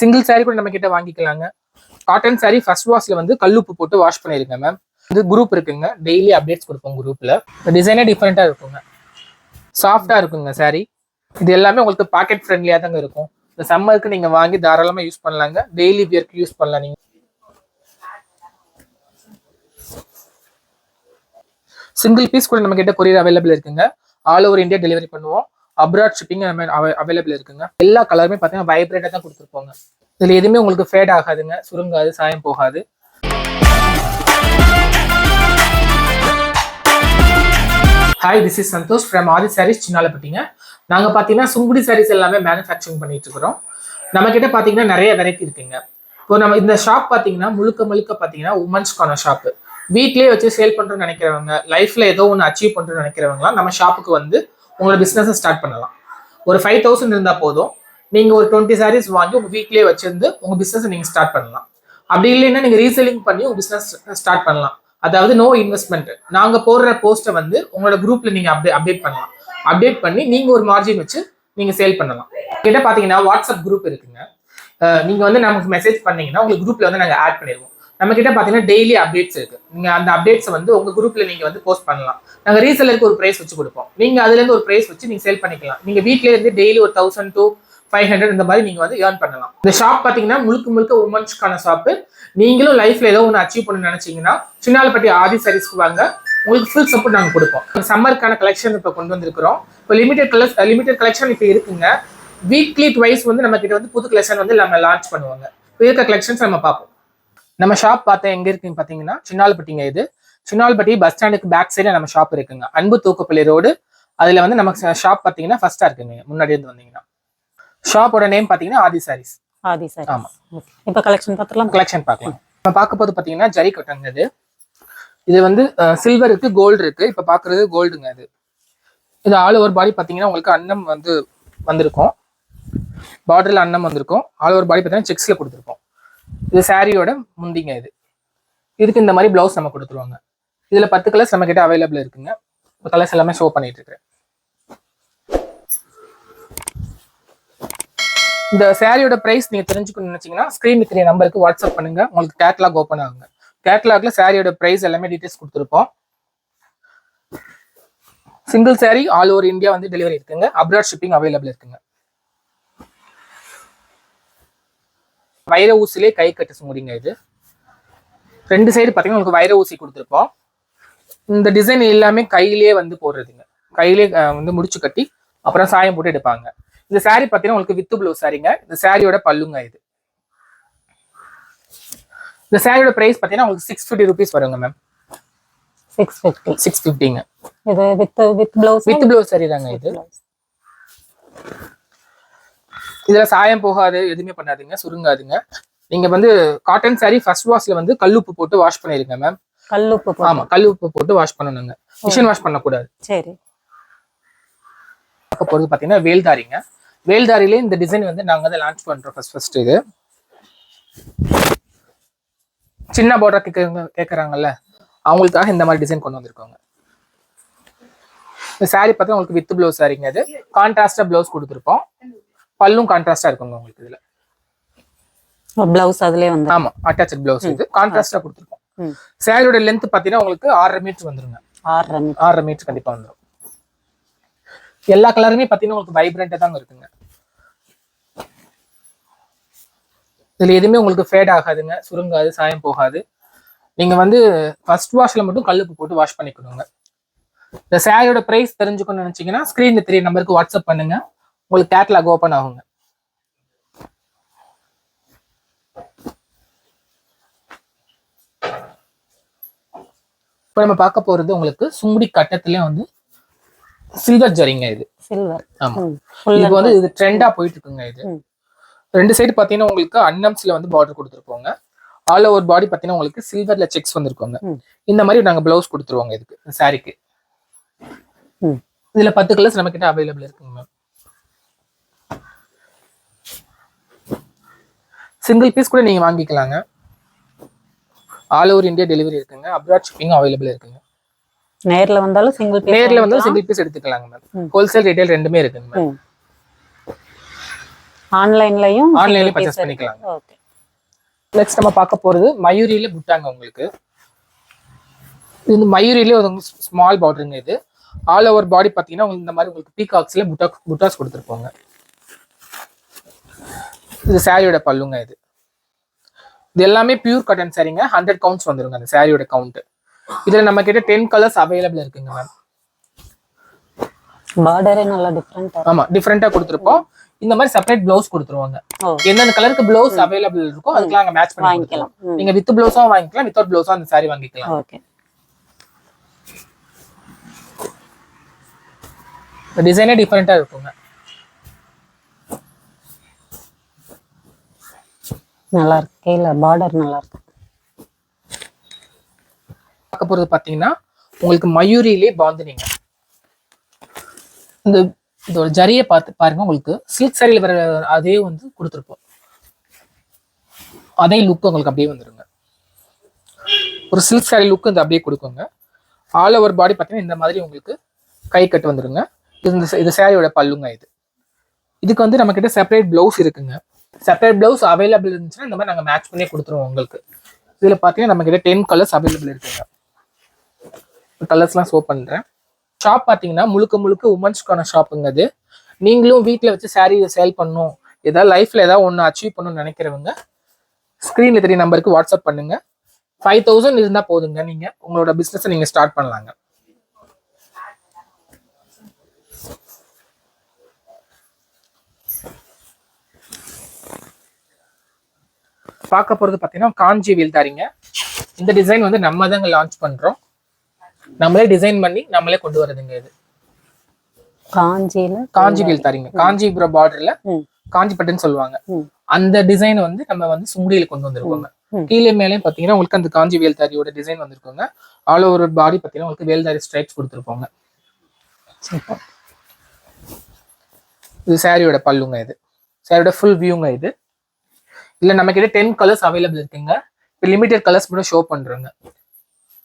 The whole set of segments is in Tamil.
சிங்கிள் saree கூட நம்ம கிட்ட வாங்கிக்கலாங்க. காட்டன் saree ஃபர்ஸ்ட் வாஷ்ல வந்து கல்லுப்பு போட்டு வாஷ் பண்ணிருங்க மேம் இது குரூப் இருக்குங்க. டெய்லி அப்டேட்ஸ் கொடுப்போம் குரூப்ல டிசைனே டிஃப்ரெண்டா இருக்குங்க. சாஃப்டா இருக்குங்க saree. இது எல்லாமே உங்களுக்கு பாக்கெட் ஃப்ரெண்ட்லியா தாங்க இருக்கும். இந்த சம்மருக்கு நீங்க வாங்கி தாராளமா யூஸ் பண்ணலாங்க. டெய்லி வியர்க்கு யூஸ் பண்ணலாம் நீங்க. சிங்கிள் பீஸ் கூட நம்ம கிட்ட கொரியர் அவைலபிள் இருக்குங்க. ஆல் ஓவர் இந்தியா டெலிவரி பண்ணுவோம். அப்ராட் ஷிப்பிங் அவைலபிள் இருக்குங்க. எல்லா கலருமே பார்த்தீங்கன்னா வைப்ரேட்டாக தான் கொடுத்துருப்போங்க. இதில் எதுவுமே உங்களுக்கு ஃபேட் ஆகாதுங்க. சுருங்காது சாயம் போகாது. Hi this is Santhosh from Aadhi sarees சின்னாலப்பட்டிங்க நாங்கள் பார்த்தீங்கன்னா சுங்குடி சாரீஸ் எல்லாமே மேனுஃபேக்சரிங் பண்ணிட்டு இருக்கிறோம். நம்ம கிட்ட பார்த்தீங்கன்னா நிறைய வெரைட்டி இருக்குங்க. இப்போ நம்ம இந்த ஷாப் பார்த்தீங்கன்னா முழுக்க முழுக்க பார்த்தீங்கன்னா உமன்ஸ்க்கான ஷாப்பு வீட்லேயே வச்சு சேல் பண்ணுறோம்னு நினைக்கிறவங்க லைஃப்ல ஏதோ ஒன்று அச்சீவ் பண்ணுறோம்னு நினைக்கிறவங்களாம் நம்ம ஷாப்புக்கு வந்து உங்களோட பிஸ்னஸை ஸ்டார்ட் பண்ணலாம். ஒரு ஃபைவ் தௌசண்ட் இருந்தால் போதும். நீங்கள் ஒரு டுவெண்ட்டி சாரீஸ் வாங்கி உங்கள் வீக்லேயே வச்சிருந்து உங்கள் பிஸ்னஸை நீங்கள் ஸ்டார்ட் பண்ணலாம். அப்படி இல்லைன்னா நீங்கள் ரீசெல்லிங் பண்ணி உங்கள் பிஸ்னஸ் ஸ்டார்ட் பண்ணலாம். அதாவது நோ இன்வெஸ்ட்மெண்ட் நாங்கள் போடுற போஸ்ட்டை வந்து உங்களோட குரூப்பில் நீங்கள் அப்டே அப்டேட் பண்ணலாம். அப்டேட் பண்ணி நீங்கள் ஒரு மார்ஜின் வச்சு நீங்கள் சேல் பண்ணலாம். கிட்ட பார்த்தீங்கன்னா வாட்ஸ்அப் குரூப் இருக்குங்க. நீங்கள் வந்து நமக்கு மெசேஜ் பண்ணீங்கன்னா உங்களுக்கு குரூப்பில் வந்து நாங்கள் ஆட் பண்ணிடுவோம். நம்ம கிட்ட பார்த்தீங்கன்னா டெய்லி அப்டேட்ஸ் இருக்கு. நீங்கள் அந்த அப்டேட்ஸை வந்து உங்கள் குரூப்பில் நீங்கள் வந்து போஸ்ட் பண்ணலாம். நாங்கள் ரீசெலருக்கு ஒரு ப்ரைஸ் வச்சு கொடுப்போம். நீங்கள் அதுலேருந்து ஒரு ப்ரைஸ் வச்சு நீங்கள் சேல் பண்ணிக்கலாம். நீங்கள் வீட்லயே இருந்து டெய்லி ஒரு தௌசண்ட் டூ ஃபைவ் ஹண்ட்ரட் இந்த மாதிரி நீங்கள் வந்து ஏர்ன் பண்ணலாம். இந்த ஷாப் பார்த்தீங்கன்னா முழுக்க முழுக்க உமன்ஸ்க்கான ஷாப்பு நீங்களும் லைஃப்ல ஏதோ ஒன்று அச்சீவ் பண்ண நினச்சிங்கன்னா சின்னாலப்பட்டி ஆதி சாரீஸ்க்கு வாங்க. உங்களுக்கு ஃபுல் சப்போர்ட் நாங்கள் கொடுப்போம். சம்மருக்கான கலெக்ஷன் இப்போ கொண்டு வந்திருக்கிறோம். இப்போ லிமிடெட் கலர்ஸ் லிமிடெட் கலெக்ஷன் இப்போ இருக்குங்க. வீக்லி ட்வைஸ் வந்து நம்ம கிட்ட வந்து புது கலெக்ஷன் வந்து நம்ம லான்ச் பண்ணுவாங்க. இப்போ இருக்க கலெக்ஷன்ஸ் நம்ம பார்ப்போம். நம்ம ஷாப் பார்த்தா எங்க இருக்குன்னு பார்த்தீங்கன்னா சின்னால்பட்டிங்க இது. சின்னால்பட்டி பஸ் ஸ்டாண்டுக்கு பேக் சைடு நம்ம ஷாப் இருக்குங்க. அன்பு தூக்குப்பள்ளி ரோடு அதுல வந்து நமக்கு ஷாப் பார்த்தீங்கன்னா ஃபர்ஸ்டா இருக்குங்க. முன்னாடி இருந்து வந்தீங்கன்னா. ஷாப்போட நேம் பார்த்தீங்கன்னா ஆதி சாரீஸ் ஆதி சாரி ஆமா. இப்ப கலெக்ஷன் பார்த்துலாம் கலெக்ஷன் பார்க்கலாம். நம்ம பார்க்க போது பார்த்தீங்கன்னா ஜரி கட்டங்க இது. இது வந்து சில்வர் இருக்கு கோல்டு இருக்கு. இப்போ பார்க்குறது கோல்டுங்க இது. இது ஆல் ஓவர் பாடி பார்த்தீங்கன்னா உங்களுக்கு அன்னம் வந்து வந்திருக்கும். பார்டரில் அன்னம் வந்திருக்கும். ஆல் ஓவர் பாடி பார்த்தீங்கன்னா செக்ஸில் கொடுத்துருக்கோம். இது சாரியோட முந்திங்க இது. இதுக்கு இந்த மாதிரி ப்ளவுஸ் நம்ம கொடுத்துருவாங்க. இதில் பத்து கலர்ஸ் நம்ம கிட்ட அவைலபிள் இருக்குங்க. இப்போ கலர்ஸ் எல்லாமே ஷோ பண்ணிட்டு இருக்கிறேன் இந்த சாரியோட ப்ரைஸ் நீங்க தெரிஞ்சுக்கணும்னு நினைச்சீங்கன்னா ஸ்கிரீன் தெரிய நம்பருக்கு வாட்ஸ்அப் பண்ணுங்க. உங்களுக்கு கேட்லாக் ஓப்பன் ஆகுங்க. கேட்லாக்ல சாரியோட ப்ரைஸ் எல்லாமே டீட்டெயில்ஸ் கொடுத்துருப்போம். Single saree all over India வந்து டெலிவரி இருக்குங்க. அப்ராட் ஷிப்பிங் அவைலபிள் இருக்குங்க. வைர ஊசிலே கை கட்டு முடிங்க இது. ரெண்டு சைடு பார்த்தீங்கன்னா உங்களுக்கு வைர ஊசி கொடுத்துருப்போம். இந்த டிசைன் எல்லாமே கையிலேயே வந்து போடுறதுங்க. கையிலே வந்து முடிச்சு கட்டி அப்புறம் சாயம் போட்டு எடுப்பாங்க. இந்த saree பார்த்தீங்கன்னா உங்களுக்கு வித்து ப்ளவுஸ் சாரீங்க இந்த சாரியோட பல்லுங்க இது. இந்த சாரியோட பிரைஸ் பார்த்தீங்கன்னா உங்களுக்கு சிக்ஸ் ஃபிஃப்டி ருபீஸ் வருங்க மேம் சிக்ஸ் ஃபிஃப்டி சிக்ஸ் ஃபிஃப்டிங்க இது with with blouse with blouse saree தாங்க இது. இதுல சாயம் போகாது எதுவுமே பண்ணாதுங்க சுருங்காதுங்க. நீங்க வந்து காட்டன் saree ஃபர்ஸ்ட் வாஷ்ல வந்து கல்லுப்பு போட்டு வாஷ் பண்ணிருங்க மேம் கல்லுப்பு. ஆமா கல்லுப்பு போட்டு வாஷ் பண்ணணுங்க. மிஷின் வாஷ் பண்ணக்கூடாது. சரி. பார்க்க போறது பாத்தீங்கன்னா வேல்தாரிங்க வேல்தாரிலே இந்த டிசைன் வந்து நாங்க தான் லான்ச் பண்றோம் ஃபர்ஸ்ட் ஃபர்ஸ்ட் இது. சின்ன பார்டர் கேட்குறவங்க கேட்குறாங்கல்ல அவங்களுக்காக இந்த மாதிரி டிசைன் கொண்டு வந்திருக்கோங்க. இந்த saree பார்த்தா உங்களுக்கு வித் ப்ளவுஸ் சாரிங்க அது கான்ட்ராஸ்டா ப்ளவுஸ் கொடுத்துருப்போம். பல்லும் கான்ட்ராஸ்டா இருக்குங்க உங்களுக்கு இதுல. பிளவுஸ் அதுலயே வந்து ஆமா அட்டாச் ப்ளவுஸ் இது. கான்ட்ராஸ்டா கொடுத்துருப்போம் ம். சாரியோட லென்த் பாத்தீங்கன்னா உங்களுக்கு ஆறரை மீட்டர் வந்துருங்க. ஆறரை மீட்டர் ஆறரை மீட்டர் கண்டிப்பா வந்துடும் எல்லா கலருமே பாத்தீங்கன்னா உங்களுக்கு வைப்ரண்டா தாங்க இருக்குங்க. இதுல எதுவுமே உங்களுக்கு ஃபேட் ஆகாதுங்க. சுருங்காது சாயம் போகாது. நீங்க வந்து ஃபர்ஸ்ட் வாஷ்ல மட்டும் கல்லுப்பு போட்டு வாஷ் பண்ணிக்கணுங்க. இந்த சாரியோட பிரைஸ் தெரிஞ்சுக்கணும்னு நினைச்சீங்கன்னா ஸ்கிரீன்ல தெரிய நம்பருக்கு வாட்ஸ்அப் பண்ணுங்க. உங்களுக்கு கேட்லாக் ஓப்பன் ஆகுங்க. இப்போ நம்ம பார்க்க போறது உங்களுக்கு சுங்குடி கட்டத்திலே வந்து சில்வர் ஜரிங்க இது. சில்வர் ஆமா. இது வந்து இது ட்ரெண்டா போயிட்டு இருக்குங்க இது. ரெண்டு சைடு பாத்தீங்கன்னா உங்களுக்கு அன்னம்ஸ்ல வந்து பார்டர் கொடுத்துருப்போங்க ஆல் ஓவர் பாடி பாத்தீங்கன்னா உங்களுக்கு சில்வர்ல செக்ஸ் வந்திருக்கோங்க. இந்த மாதிரி நாங்க பிளவுஸ் கொடுத்துருவோங்க இதுக்கு சாரிக்கு. இதுல பத்து கலர்ஸ் நம்ம கிட்ட அவைலபிள் இருக்குங்க மேம் சிங்கிள் பீஸ் கூட நீங்க வாங்கிக்கலாங்க. ஆல் ஓவர் இந்தியா டெலிவரி இருக்குங்க. அப்ராட் ஷிப்பிங் அவைலபிள் இருக்குங்க. நேர்ல வந்தாலும் சிங்கிள் பீஸ் நேர்ல வந்து சிங்கிள் பீஸ் எடுத்துக்கலாங்க மேம். ஹோல்சேல் ரீட்டைல் ரெண்டுமே இருக்குங்க மேம் ஆன்லைன்லயும் ஆன்லைன்லயும் பர்ச்சேஸ் பண்ணிக்கலாம் ஓகே. நெக்ஸ்ட் நம்ம பார்க்க போறது மயூரியில புட்டாங்க உங்களுக்கு. இது வந்து மயூரியிலே ஒரு ஸ்மால் பார்டருங்க இது. ஆல் ஓவர் பாடி பார்த்தீங்கன்னா உங்களுக்கு இந்த மாதிரி உங்களுக்கு பீகாக்ஸ்ல புட்டா புட்டாஸ் கொடுத்துருப்பாங்க. இது சாரியோட பல்லுங்க இது. இது எல்லாமே பியூர் காட்டன் சாரிங்க ஹண்ட்ரட் கவுண்ட்ஸ் வந்துருங்க அந்த சாரியோட கவுண்ட் இதுல நம்ம கிட்ட டென் கலர்ஸ் அவைலபிள் இருக்குங்க மேம் பார்டரே நல்லா டிஃப்ரெண்டா ஆமா டிஃப்ரெண்டா கொடுத்துருப்போம் இந்த மாதிரி செப்பரேட் பிளவுஸ் கொடுத்துருவாங்க. எந்தெந்த கலருக்கு பிளவுஸ் அவைலபிள் இருக்கோ அதுக்கெல்லாம் அங்க மேட்ச் பண்ணி வாங்கிக்கலாம். நீங்க வித் பிளவுஸும் வாங்கிக்கலாம் வித்தவுட் பிளவுஸும் அந்த சாரி வாங்கிக்கலாம். ஓகே. டிசைனே டிஃப்ரெண்டா இருக்குங்க. நல்லா இருக்கு கீழே பார்டர் நல்லா இருக்கு பார்க்க போகிறது பார்த்தீங்கன்னா உங்களுக்கு மயூரியிலே பாந்தினிங்க இந்த இதோட ஜரியை பார்த்து பாருங்க உங்களுக்கு சில்க் சாரியில் வர அதே வந்து கொடுத்துருப்போம். அதே லுக் உங்களுக்கு அப்படியே வந்துருங்க. ஒரு சில்க் சாரி லுக் இந்த அப்படியே கொடுக்குங்க. ஆல் ஓவர் பாடி பார்த்தீங்கன்னா இந்த மாதிரி உங்களுக்கு கை கட்டு வந்துருங்க. இது இந்த இது சாரியோட பல்லுங்க இது. இதுக்கு வந்து நம்மக்கிட்ட செப்பரேட் ப்ளவுஸ் இருக்குங்க. செப்பரேட் ப்ளவுஸ் அவைலபிள் இருந்துச்சுன்னா இந்த மாதிரி நாங்கள் மேட்ச் பண்ணி கொடுத்துருவோம் உங்களுக்கு. இதில் பார்த்தீங்கன்னா நம்ம கிட்ட டென் கலர்ஸ் அவைலபிள் இருக்குங்க. கலர்ஸ்லாம் ஷோ பண்ணுறேன் ஷாப் பார்த்தீங்கன்னா முழுக்க முழுக்க உமன்ஸ்க்கான ஷாப்புங்க அது. நீங்களும் வீட்டில் வச்சு saree சேல் பண்ணணும். ஏதாவது லைஃப்பில் ஏதாவது ஒன்று அச்சீவ் பண்ணணும்னு நினைக்கிறவங்க ஸ்க்ரீனில் தெரிய நம்பருக்கு வாட்ஸ்அப் பண்ணுங்கள் ஃபைவ் தௌசண்ட் இருந்தால் போதுங்க நீங்கள் உங்களோட பிஸ்னஸை நீங்கள் ஸ்டார்ட் பண்ணலாங்க. பார்க்க போகிறது பார்த்தீங்கன்னா காஞ்சி வீல் தாரிங்க இந்த டிசைன் வந்து நம்ம தாங்க லான்ச் பண்ணுறோம் நம்மளே டிசைன் பண்ணி நம்மளே கொண்டு வரதுங்க இது. காஞ்சியில காஞ்சி வீல் தாரிங்க காஞ்சிபுரம் பார்டர்ல காஞ்சிப்பட்டுன்னு சொல்லுவாங்க. அந்த டிசைன் வந்து நம்ம வந்து சுங்குடியில கொண்டு வந்திருக்கோங்க. கீழே மேலேயும் பாத்தீங்கன்னா உங்களுக்கு அந்த காஞ்சி வேல்தாரியோட டிசைன் வந்திருக்கோங்க. ஆல் ஓவர் பாடி பாத்தீங்கன்னா உங்களுக்கு வேல்தாரி ஸ்ட்ரைப்ஸ் கொடுத்துருப்போங்க. இது சாரியோட பல்லுங்க இது. சாரியோட ஃபுல் வியூங்க இது. இல்லை நம்ம கிட்ட டென் கலர்ஸ் அவைலபிள் இருக்குங்க? இப்போ லிமிட்டட் கலர்ஸ் மட்டும் ஷோ பண்றோங்க.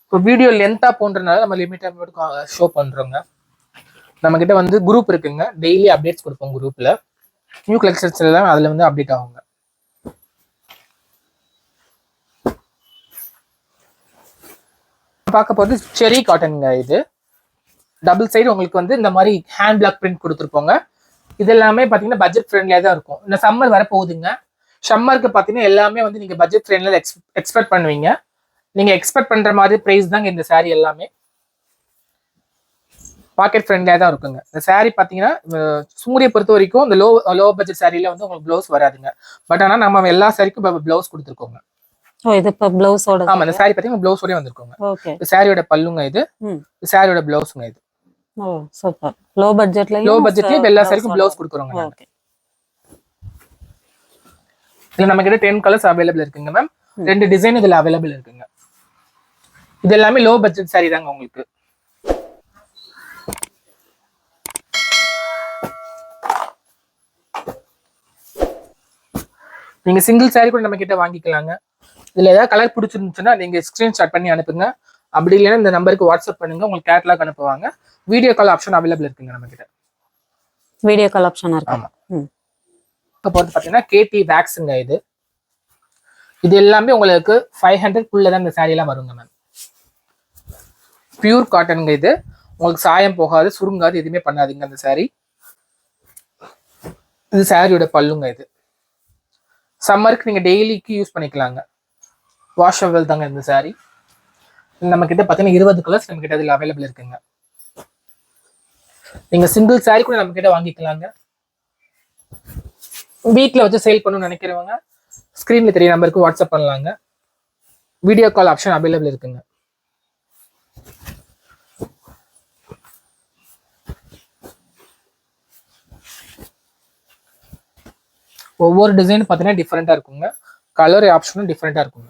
இப்போ வீடியோ லென்த்தாக போன்றனால நம்ம லிமிட்டட் மட்டும் ஷோ பண்றோங்க. நம்ம கிட்ட வந்து குரூப் இருக்குங்க. டெய்லி அப்டேட்ஸ் கொடுப்போம் குரூப்பில் நியூ கலெக்ஷன்ஸ் எல்லாம் அதில் வந்து அப்டேட் ஆகுங்க. பார்க்க போகிறது செரி காட்டனுங்க இது. டபுள் சைடு உங்களுக்கு வந்து இந்த மாதிரி ஹேண்ட் பிளாக் பிரிண்ட் கொடுத்துருப்போங்க. இது எல்லாமே பார்த்தீங்கன்னா பட்ஜெட் ஃப்ரெண்ட்லியாக தான் இருக்கும். இந்த சம்மர் வர சம்மருக்கு பார்த்தீங்கன்னா எல்லாமே வந்து நீங்கள் பட்ஜெட் ஃப்ரெண்ட்லியில் எக்ஸ் எக்ஸ்பெக்ட் பண்ணுவீங்க. நீங்கள் எக்ஸ்பெக்ட் பண்ணுற மாதிரி ப்ரைஸ் தாங்க இந்த saree எல்லாமே. பாக்கெட் ஃப்ரெண்ட்லியாக தான் இருக்குங்க. இந்த saree பார்த்தீங்கன்னா சூரிய பொறுத்த வரைக்கும் இந்த லோ லோ பட்ஜெட் சாரியில் வந்து உங்களுக்கு ப்ளவுஸ் வராதுங்க. பட் ஆனால் நம்ம எல்லா சாரிக்கும் ப்ளவுஸ் கொடுத்துருக்கோங்க. இது இப்போ பிளவுஸோட ஆமாம் இந்த saree பார்த்தீங்கன்னா ப்ளவுஸோடய வந்திருக்கோங்க. இந்த சாரியோட பல்லுங்க இது. சாரியோட ப்ளவுஸுங்க இது. Oh super. லோ பட்ஜெட்லயும் லோ பட்ஜெட்லயும் எல்லா சாரிக்கும் ப்ளவுஸ் கொடுக்குறோங்க இதுல நம்ம கிட்ட டென் கலர்ஸ் அவைலபிள் இருக்குங்க மேம் ரெண்டு டிசைன் இதுல அவைலபிள் இருக்குங்க. இது எல்லாமே லோ பட்ஜெட் saree தாங்க உங்களுக்கு. நீங்க சிங்கிள் saree கூட நம்ம கிட்ட வாங்கிக்கலாங்க. இதுல ஏதாவது கலர் பிடிச்சிருந்துச்சுன்னா நீங்க ஸ்கிரீன்ஷாட் பண்ணி அனுப்புங்க. அப்படி இல்லைன்னா இந்த நம்பருக்கு வாட்ஸ்அப் பண்ணுங்க. உங்களுக்கு கேட்லாக் அனுப்புவாங்க. வீடியோ கால் ஆப்ஷன் அவைலபிள் இருக்குங்க நம்ம கிட்ட வீடியோ கால் ஆப்ஷன் இருக்கு? ஆமா. பார்க்க போகிறது பார்த்தீங்கன்னா கேடி வேக்ஸுங்க இது. இது எல்லாமே உங்களுக்கு ஃபைவ் ஹண்ட்ரட்குள்ளே தான் இந்த saree வருங்க மேம் பியூர் காட்டனுங்க இது. உங்களுக்கு சாயம் போகாது சுருங்காது எதுவுமே பண்ணாதீங்க அந்த saree. இது சாரியோட பல்லுங்க இது. சம்மருக்கு நீங்கள் டெய்லிக்கு யூஸ் பண்ணிக்கலாங்க. வாஷபிள் தாங்க இந்த saree. நம்ம கிட்ட பார்த்தீங்கன்னா இருபது கலர்ஸ் நம்ம கிட்ட அதில் அவைலபிள் இருக்குங்க. நீங்கள் சிங்கிள் saree கூட நம்ம கிட்ட வாங்கிக்கலாங்க. வீட்டில் வச்சு சேல் பண்ணணும்னு நினைக்கிறவங்க ஸ்க்ரீனில் தெரிய நம்பருக்கு வாட்ஸ்அப் பண்ணலாங்க. வீடியோ கால் ஆப்ஷன் அவைலபிள் இருக்குங்க. ஒவ்வொரு டிசைன் பார்த்தீங்கன்னா டிஃப்ரெண்ட்டாக இருக்குங்க. கலர் ஆப்ஷனும் டிஃப்ரெண்ட்டாக இருக்குங்க.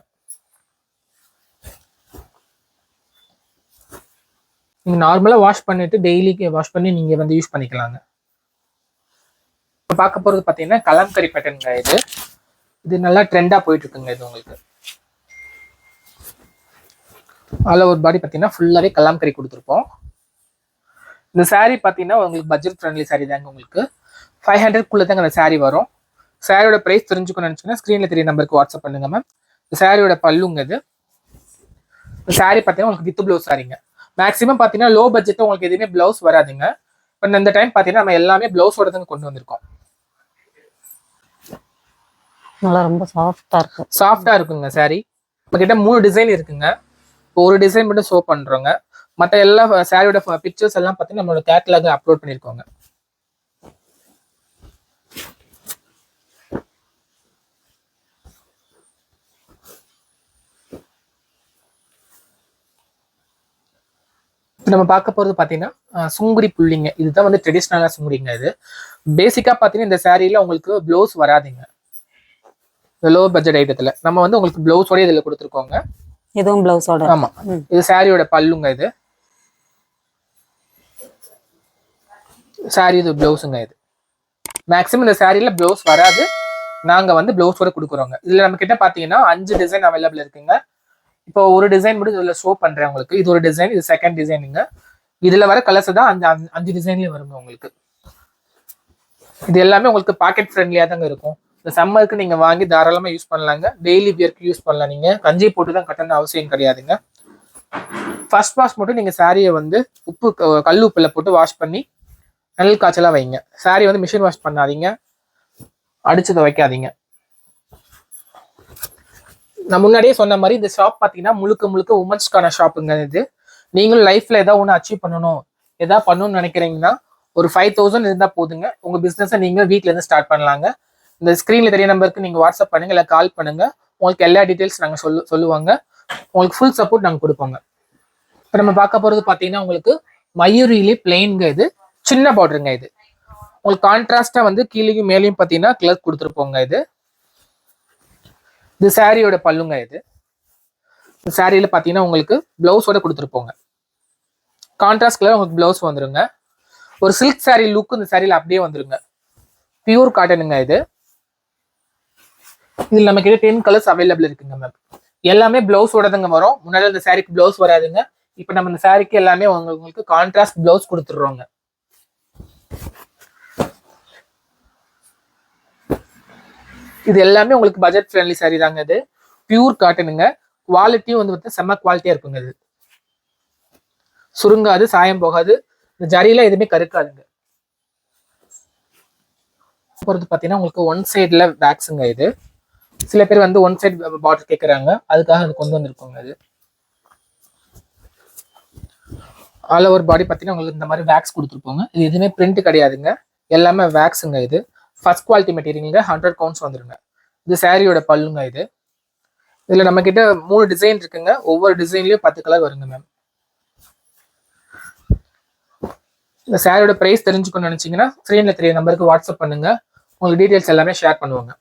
நீங்கள் நார்மலாக வாஷ் பண்ணிட்டு டெய்லிக்கு வாஷ் பண்ணி நீங்கள் வந்து யூஸ் பண்ணிக்கலாங்க. இப்போ பார்க்க போகிறது பார்த்தீங்கன்னா கலம்கரி பேட்டர்னுங்க இது. இது நல்லா ட்ரெண்டாக போயிட்டு இருக்குங்க இது உங்களுக்கு. அதில் ஒரு பாடி பார்த்தீங்கன்னா ஃபுல்லாகவே கலாம்கரி கொடுத்துருப்போம். இந்த saree பார்த்தீங்கன்னா உங்களுக்கு பட்ஜெட் ஃப்ரெண்ட்லி saree தாங்க உங்களுக்கு. ஃபைவ் ஹண்ட்ரட்குள்ளே தாங்க அந்த சாரீ வரும். சாரியோட ப்ரைஸ் தெரிஞ்சுக்கணும்னு நினச்சிங்கன்னா ஸ்க்ரீனில் தெரிய நம்பருக்கு வாட்ஸ்அப் பண்ணுங்க மேம் இந்த சாரியோட பல்லுங்க இது. சாரி பார்த்தீங்கன்னா உங்களுக்கு வித் ப்ளவுஸ் சாரிங்க மேக்ஸிமம் பார்த்தீங்கன்னா லோ பட்ஜெட்டில் உங்களுக்கு எதுவுமே ப்ளவுஸ் வராதுங்க. இப்போ இந்த டைம் பார்த்தீங்கன்னா நம்ம எல்லாமே ப்ளவுஸோட தான் கொண்டு வந்திருக்கோம். நல்லா ரொம்ப சாஃப்டா இருக்கு. சாஃப்டா இருக்குங்க சாரி நம்ம கிட்ட மூணு டிசைன் இருக்குங்க. இப்போ ஒரு டிசைன் மட்டும் ஷோ பண்றோங்க. மற்ற எல்லா சாரியோட பிக்சர்ஸ் எல்லாம் பார்த்தீங்கன்னா நம்மளோட கேட்டலாக அப்லோட் பண்ணியிருக்கோங்க இப்போ நம்ம பார்க்க போகிறது பார்த்தீங்கன்னா சுங்குடி புள்ளிங்க. இதுதான் வந்து ட்ரெடிஷ்னலாக சுங்குடிங்க இது. பேசிக்காக பார்த்தீங்கன்னா இந்த சேரீயில் உங்களுக்கு ப்ளவுஸ் வராதுங்க. லோ பட்ஜெட் ஐட்டத்துல நம்ம வந்து உங்களுக்கு பிளவுஸோட இதுல கொடுத்துருக்கோங்க. இதுவும் பிளவுஸோட ஆமா. இது சாரியோட பல்லுங்க இது. சாரி இது பிளவுஸுங்க இது. மேக்ஸிமம் இந்த சாரியில பிளவுஸ் வராது. நாங்க வந்து பிளவுஸோட கொடுக்குறோங்க. இதுல நம்ம கிட்ட பாத்தீங்கன்னா அஞ்சு டிசைன் அவைலபிள் இருக்குங்க. இப்போ ஒரு டிசைன் மட்டும் இதுல ஷோ பண்றேன் உங்களுக்கு. இது ஒரு டிசைன் இது செகண்ட் டிசைனுங்க இதுல வர கலர்ஸ் தான் அஞ்சு- அஞ்சு டிசைன்லயும் வருங்க உங்களுக்கு. இது எல்லாமே உங்களுக்கு பாக்கெட் ஃப்ரெண்ட்லியா தாங்க இருக்கும். இந்த சம்மருக்கு நீங்கள் வாங்கி தாராளமாக யூஸ் பண்ணலாங்க. டெய்லி வியர்க்கு யூஸ் பண்ணலாம் நீங்கள் கஞ்சி போட்டு தான் கட்டணும் அவசியம் கிடையாதுங்க. ஃபர்ஸ்ட் வாஷ் மட்டும் நீங்கள் சாரியை வந்து உப்பு க- கல் உப்பில் போட்டு வாஷ் பண்ணி நெல் காய்ச்சலாக வைங்க. சாரி வந்து மிஷின் வாஷ் பண்ணாதீங்க. அடிச்சு துவைக்காதீங்க. நான் முன்னாடியே சொன்ன மாதிரி இந்த ஷாப் பார்த்தீங்கன்னா முழுக்க முழுக்க உமன்ஸ்க்கான ஷாப்புங்க இது. நீங்களும் லைஃப்பில் ஏதாவது ஒன்று அச்சீவ் பண்ணணும். ஏதாவது பண்ணணும்னு நினைக்கிறீங்கன்னா ஒரு ஃபைவ் தௌசண்ட் இருந்தால் போதுங்க. உங்கள் பிஸ்னஸை நீங்கள் வீட்டிலேருந்து ஸ்டார்ட் பண்ணலாங்க. இந்த ஸ்க்ரீனில் தெரிய நம்பருக்கு நீங்கள் வாட்ஸ்அப் பண்ணுங்கள் இல்லை கால் பண்ணுங்க. உங்களுக்கு எல்லா டீட்டெயில்ஸ் நாங்கள் சொல்லு சொல்லுவாங்க. உங்களுக்கு ஃபுல் சப்போர்ட் நாங்கள் கொடுப்போங்க. இப்போ நம்ம பார்க்க போகிறது பார்த்தீங்கன்னா உங்களுக்கு மயூரிலே பிளெயின்ங்க இது. சின்ன பார்டருங்க இது. உங்களுக்கு கான்ட்ராஸ்டாக வந்து கீழேயும் மேலேயும் பார்த்தீங்கன்னா கிளர்க் கொடுத்துருப்போங்க இது. இது சாரியோட பல்லுங்க இது. இந்த சாரியில் பார்த்தீங்கன்னா உங்களுக்கு ப்ளவுஸோட கொடுத்துருப்போங்க. கான்ட்ராஸ்ட் கலர் உங்களுக்கு ப்ளவுஸ் வந்துருங்க. ஒரு சில்க் saree லுக் இந்த சாரியில் அப்படியே வந்துருங்க. பியூர் காட்டனுங்க இது. இதில் நம்ம கிட்ட டென் கலர்ஸ் அவைலபிள் இருக்குங்க மேம் எல்லாமே பிளவுஸோட தாங்க வரும். முன்னாடி அந்த சாரிக்கு பிளவுஸ் வராதுங்க. இப்போ நம்ம இந்த சாரிக்கு எல்லாமே உங்களுக்கு கான்ட்ராஸ்ட் பிளவுஸ் கொடுத்துடுறோங்க. இது எல்லாமே உங்களுக்கு பட்ஜெட் ஃப்ரெண்ட்லி சாரி தாங்க இது. பியூர் காட்டனுங்க குவாலிட்டியும் வந்து பார்த்தா செம்ம குவாலிட்டியா இருக்குங்க இது. சுருங்காது சாயம் போகாது. இந்த ஜரியில எதுவுமே கருக்காதுங்க. போகிறது பார்த்தீங்கன்னா உங்களுக்கு ஒன் சைடில் வேக்ஸுங்க இது. சில பேர் வந்து ஒன் சைடு பார்டர் கேட்குறாங்க அதுக்காக அது கொண்டு வந்திருக்கோங்க அது. ஆல் ஓவர் பாடி பார்த்தீங்கன்னா உங்களுக்கு இந்த மாதிரி வேக்ஸ் கொடுத்துருப்போங்க. இது எதுவுமே பிரிண்ட் கிடையாதுங்க. எல்லாமே வேக்ஸுங்க இது. ஃபர்ஸ்ட் குவாலிட்டி மெட்டீரியலுங்க ஹண்ட்ரட் கவுண்ட்ஸ் வந்துருங்க. இது சாரியோட பல்லுங்க இது. இதில் நம்ம கிட்ட மூணு டிசைன் இருக்குங்க. ஒவ்வொரு டிசைன்லயும் பத்து கலர் வருங்க மேம் இந்த சாரியோட ப்ரைஸ் தெரிஞ்சுக்கணும்னு நினச்சிங்கன்னா ஸ்க்ரீனில் தெரிய நம்பருக்கு வாட்ஸ்அப் பண்ணுங்க. உங்களுக்கு டீட்டெயில்ஸ் எல்லாமே ஷேர் பண்ணுவாங்க.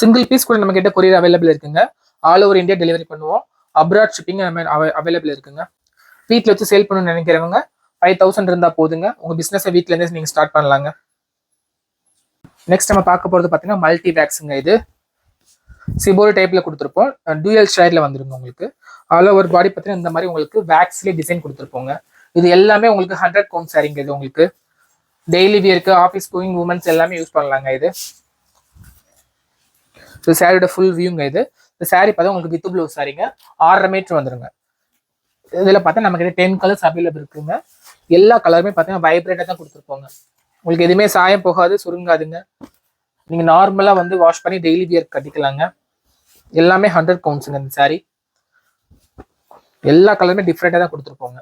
சிங்கிள் பீஸ் கூட நம்ம கிட்ட கொரியர் அவைலபிள் இருக்குங்க. ஆல் ஓவர் இந்தியா டெலிவரி பண்ணுவோம். அப்ராட் ஷிப்பிங் அவைலபிள் இருக்குங்க. வீட்டில் வச்சு சேல் பண்ணணும்னு நினைக்கிறவங்க ஃபைவ் தௌசண்ட் இருந்தால் போதுங்க. உங்கள் பிஸ்னஸை வீட்டிலேருந்து நீங்கள் ஸ்டார்ட் பண்ணலாங்க. நெக்ஸ்ட் நம்ம பார்க்க போகிறது பார்த்தீங்கன்னா மல்டி பேக்ஸுங்க இது. சிபோர் டைப்பில் கொடுத்துருப்போம். டூயல் ஷேரில் வந்துருங்க உங்களுக்கு. ஆல் ஓவர் பாடி பார்த்தீங்கன்னா இந்த மாதிரி உங்களுக்கு வேக்ஸ்லேயே டிசைன் கொடுத்துருப்போங்க. இது எல்லாமே உங்களுக்கு ஹண்ட்ரட் கோம் சாரிங்க இது உங்களுக்கு. டெய்லி வியருக்கு ஆஃபீஸ் கோயிங் உமன்ஸ் எல்லாமே யூஸ் பண்ணலாங்க இது. இது சாரியோட ஃபுல் வியூங்க இது. இந்த சாரி பார்த்தா உங்களுக்கு வித்து ப்ளவுஸ் சாரிங்க ஆறரை மீட்ரு வந்துருங்க. இதில் பார்த்தா நம்ம கிட்ட டென் கலர்ஸ் அவைலபிள் இருக்குங்க. எல்லா கலருமே பார்த்தீங்கன்னா வைப்ரேட்டாக தான் கொடுத்துருப்போங்க. உங்களுக்கு எதுவுமே சாயம் போகாது சுருங்காதுங்க. நீங்கள் நார்மலாக வந்து வாஷ் பண்ணி டெய்லி வியர் கட்டிக்கலாங்க. எல்லாமே ஹண்ட்ரட் கவுண்ட்ஸுங்க இந்த சாரி எல்லா கலருமே டிஃப்ரெண்ட்டாக தான் கொடுத்துருப்போங்க.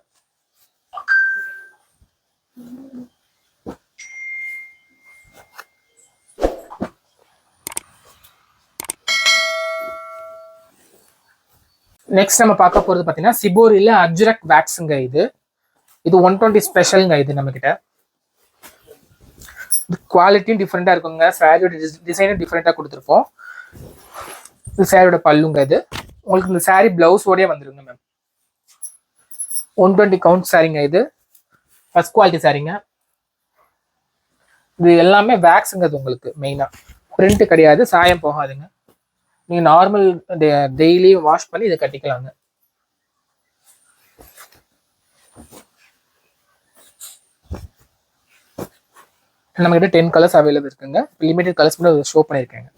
நெக்ஸ்ட் நம்ம பார்க்க போகிறது பார்த்தீங்கன்னா சிபோரில அஜ்ரக் வேக்ஸுங்க இது. இது ஒன் டுவெண்ட்டி ஸ்பெஷலுங்க இது நம்ம கிட்ட குவாலிட்டியும் டிஃப்ரெண்ட்டாக இருக்குங்க. சாரியோட டிசைனும் டிஃப்ரெண்ட்டாக கொடுத்துருப்போம். இது சாரியோட பல்லுங்க இது. உங்களுக்கு இந்த சாரி பிளவுஸோடய வந்துருங்க மேம் ஒன் டுவெண்ட்டி கவுண்ட் சாரிங்க இது. ஃபர்ஸ்ட் குவாலிட்டி சாரிங்க இது எல்லாமே வேக்ஸுங்க இது உங்களுக்கு மெயினாக பிரிண்ட்டு கிடையாது சாயம் போகாதுங்க. நீங்கள் நார்மல் டெய்லி வாஷ் பண்ணி இதை கட்டிக்கலாங்க. நம்மகிட்ட டென் கலர்ஸ் அவைலபிள் இருக்குங்க. லிமிடெட் கலர்ஸ் மட்டும் ஷோ பண்ணியிருக்கேங்க